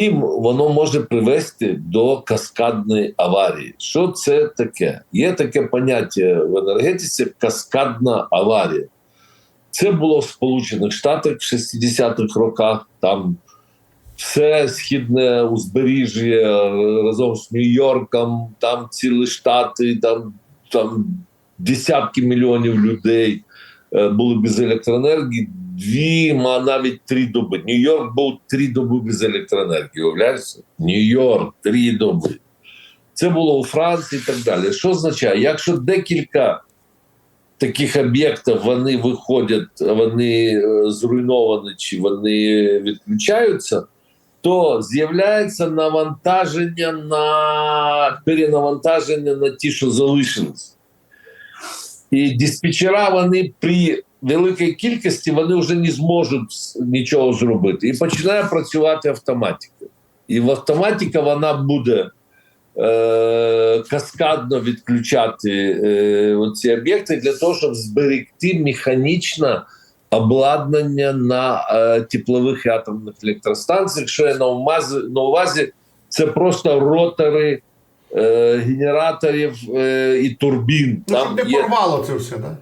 і воно може привести до каскадної аварії. Що це таке? Є таке поняття в енергетиці каскадна аварія. Це було в Сполучених Штатах в 60-х роках. Там все східне узбережжя разом з Нью-Йорком, там цілі штати, там, там десятки мільйонів людей е, були без електроенергії. Дві, а навіть три доби. Нью-Йорк був три доби без електроенергії. Уявляєшся? Нью-Йорк три доби. Це було у Франції і так далі. Що означає, якщо декілька таких об'єктів вони виходять, вони е, зруйновані чи вони відключаються, то з'являється навантаження на перенавантаження на ті, що залишились. І диспетчера вони при великій кількості вони вже не зможуть нічого зробити. І починає працювати автоматика. І в автоматика вона буде е, каскадно відключати е, оці об'єкти для того, щоб зберегти механічне обладнання на е, теплових і атомних електростанціях. Що я на увазі, на увазі це просто ротори е, генераторів е, і турбін. Ну, щоб не є порвало це все, так?